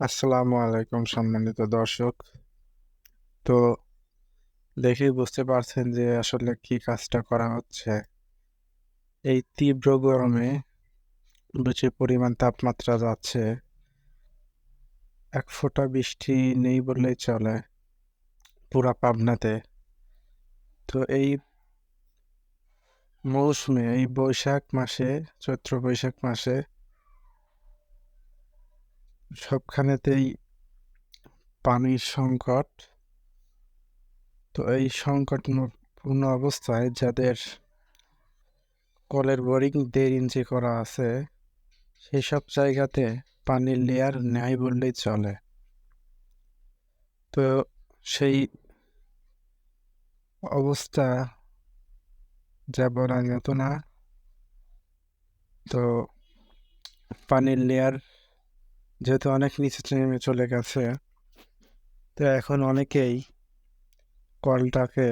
আসসালামু আলাইকুম, সম্মানিত দর্শক। তো দেখেই বুঝতে পারছেন যে আসলে কি কাজটা করা হচ্ছে। এই তীব্র গরমে বেশি পরিমাণ তাপমাত্রা যাচ্ছে। এক ফোঁটা বৃষ্টি নেই বললেই চলে পুরা পাবনাতে। তো এই মৌসুমে, এই বৈশাখ মাসে, চৈত্র বৈশাখ মাসে সবখানেতেই পানির সংকট। তো এই সংকটপূর্ণ অবস্থায় যাদের কলের বোরিং দেড় ইঞ্চি করা আছে সেই সব জায়গাতে পানির লেয়ার নেয় বললেই চলে। তো সেই অবস্থা যা বলার মতো না। তো পানির লেয়ার যেহেতু অনেক নিচে নেমে চলে গেছে, তো এখন অনেকেই কলটাকে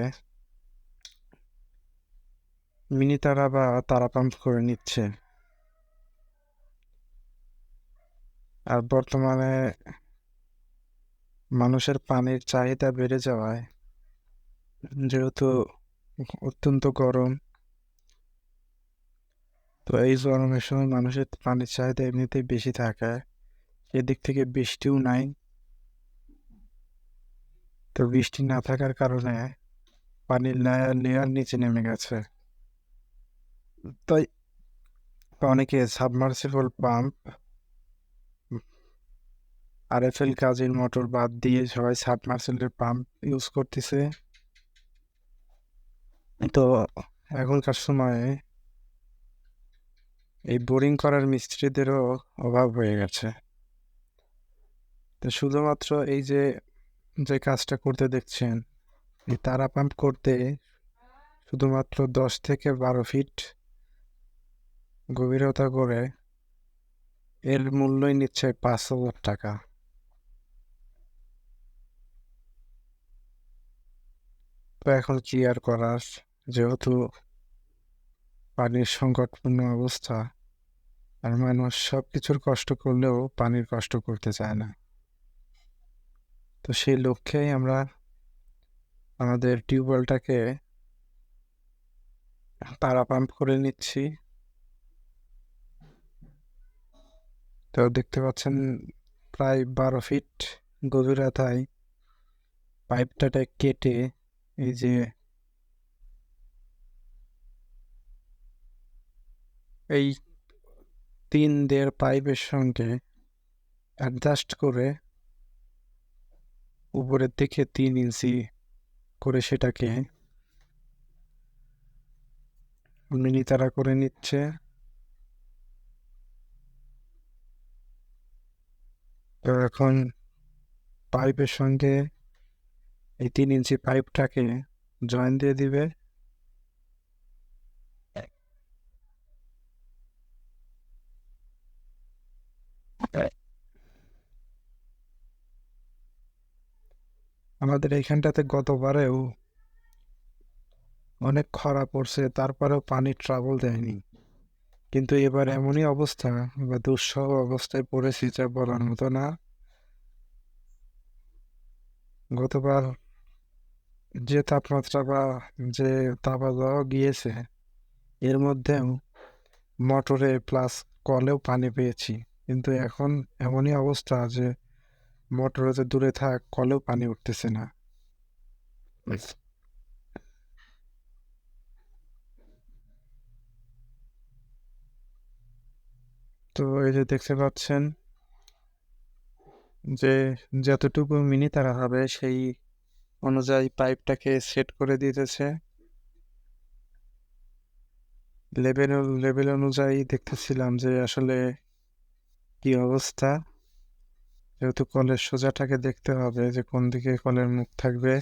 মিনি তারা বা তারা পাম্প করে নিচ্ছে। আর বর্তমানে মানুষের পানির চাহিদা বেড়ে যাওয়ায়, যেহেতু অত্যন্ত গরম, তো এই গরমের সময় মানুষের পানির চাহিদা এমনিতেই বেশি থাকে। সেদিক থেকে বৃষ্টিও নাই। তো বৃষ্টি না থাকার কারণে পানির লেয়ার নিচে নেমে গেছে। তাই অনেকে submersible pump R F L কাজের মোটর বাদ দিয়ে সবাই সাবমার্সিবল পাম্প ইউজ করতেছে। তো এখনকার সময়ে এই বোরিং করার মিস্ত্রিদেরও অভাব হয়ে গেছে। তো শুধুমাত্র এই যে যে কাজটা করতে দেখছেন এই তারা পাম্প করতে শুধুমাত্র দশ থেকে বারো ফিট গভীরতা করে এর মূল্যই নিচ্ছে পাঁচ হাজার টাকা। তো এখন কি আর করার? যেহেতু পানির সংকটপূর্ণ অবস্থা, আর মানুষ সব কিছুর কষ্ট করলেও পানির কষ্ট করতে চায় না। তো সেই লক্ষ্যেই আমরা আমাদের টিউবওয়েলটাকে তারা পাম্প করে নিচ্ছি। তো দেখতে পাচ্ছেন প্রায় বারো ফিট গভীরতায় পাইপটাকে কেটে এই যে এই তিন দেড় পাইপের সঙ্গে অ্যাডজাস্ট করে উপরের দিকে তিন ইঞ্চি করে সেটাকে মিনি তারা করে নিচ্ছে। তো এখন পাইপের সঙ্গে এই তিন ইঞ্চি পাইপটাকে জয়েন দিয়ে দিবে। আমাদের এইখানটাতে গতবারেও অনেক খরা পড়ছে তারপরেও পানি ট্রাবল দেয়নি। কিন্তু এবার এমনই অবস্থা বা দুঃসহ অবস্থায় পড়েছি যা বলার মতো না। গতবার যে তাপমাত্রা বা যে তাপমাত্রা গিয়েছে এর মধ্যেও মোটরে প্লাস কলেও পানি পেয়েছি। কিন্তু এখন এমনই অবস্থা যে মোটরে যে দূরে থাক, কলেও পানি উঠতেছে না। তো এই যে দেখতে পাচ্ছেন যে যতটুকু মিনি তারা হবে, সেই অনুযায়ী পাইপটাকে সেট করে দিতেছে। লেভেল লেভেল অনুযায়ী দেখতেছিলাম যে আসলে কি অবস্থা। যেহেতু কলের সোজাটাকে দেখতে হবে যে কোন দিকে কলের মুখ থাকবে।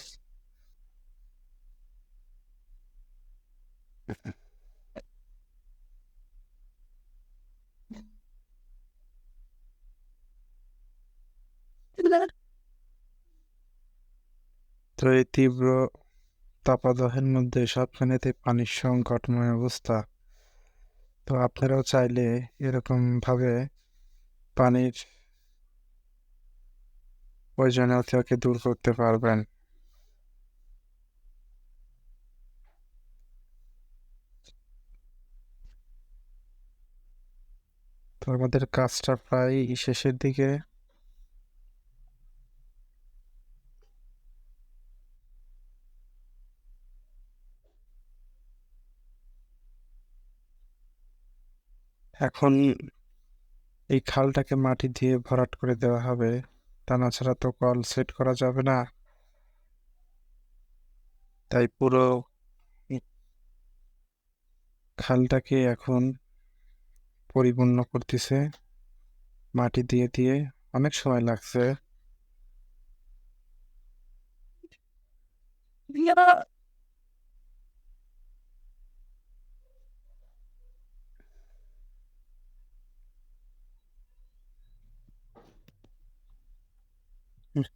তো এই তীব্র তাপাদহের মধ্যে সবখানেতে পানির সংকটময় অবস্থা। তো আপনারাও চাইলে এরকম ভাবে পানির থেকে দূর করতে পারবেন তো আমাদের কাজটা প্রায় শেষের দিকে এখন এই খালটাকে মাটি দিয়ে ভরাট করে দেওয়া হবে। তা না ছাড়া তো কল সেট করা যাবে না। তাই পুরো খালটাকে এখন পরিপূর্ণ করতেছে। মাটি দিয়ে দিয়ে অনেক সময় লাগছে।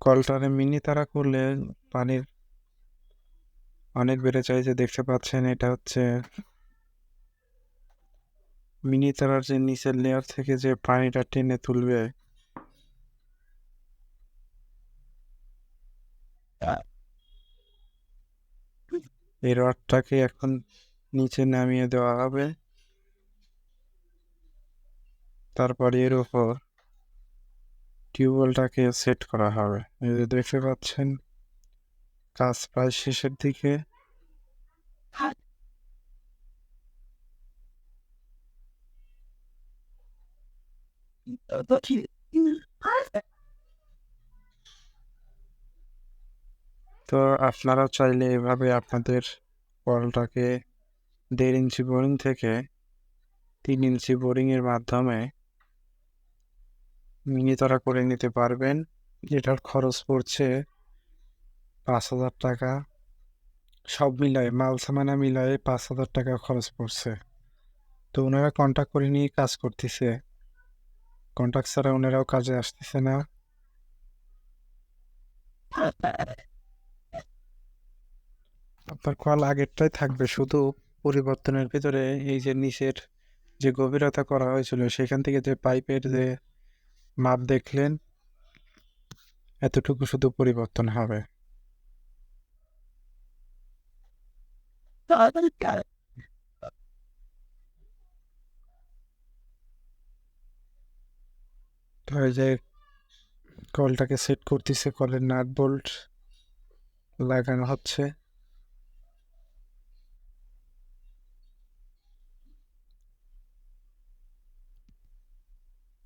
কলটারে মিনি তারা করলে পানির অনেক বেড়ে যায়, যে দেখতে পাচ্ছেন এটা হচ্ছে মিনি তারার যে নিচের লেয়ার থেকে যে পানিটা টেনে তুলবে। এই রডটাকে এখন নিচে নামিয়ে দেওয়া হবে। তারপর এর উপর টিউবওয়েলটাকে সেট করা হবে। এই যে দেখতে পাচ্ছেন, কাজ প্রায় শেষের দিকে। তো আপনারা চাইলে এভাবে আপনাদের কলটাকে দেড় ইঞ্চি বোরিং থেকে তিন ইঞ্চি বোরিংয়ের মাধ্যমে মিনি তারা করে নিতে পারবেন। যেটার খরচ পড়ছে পাঁচ হাজার টাকা। সব মিলায়, মাল সামানা মিলায় পাঁচ হাজার টাকা খরচ পড়ছে। তো ওনারা কন্ট্যাক্ট করে নিয়ে কাজ করতেছে। কন্ট্যাক্ট ছাড়া ওনারাও কাজে আসতেছে না। আপনার কল আগেরটাই থাকবে, শুধু পরিবর্তনের ভিতরে এই যে নিচের যে গভীরতা করা হয়েছিল, সেখান থেকে যে পাইপের যে মাপ দেখলেন, এতটুকু শুধু পরিবর্তন হবে। যে কলটাকে সেট করতেছে কলের নাট বোল্ট লাগানো হচ্ছে।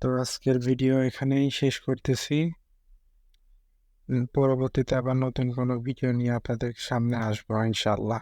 তো আজকের ভিডিও এখানেই শেষ করতেছি। পরবর্তীতে আবার নতুন কোনো ভিডিও নিয়ে আপনাদের সামনে আসব ইনশাল্লাহ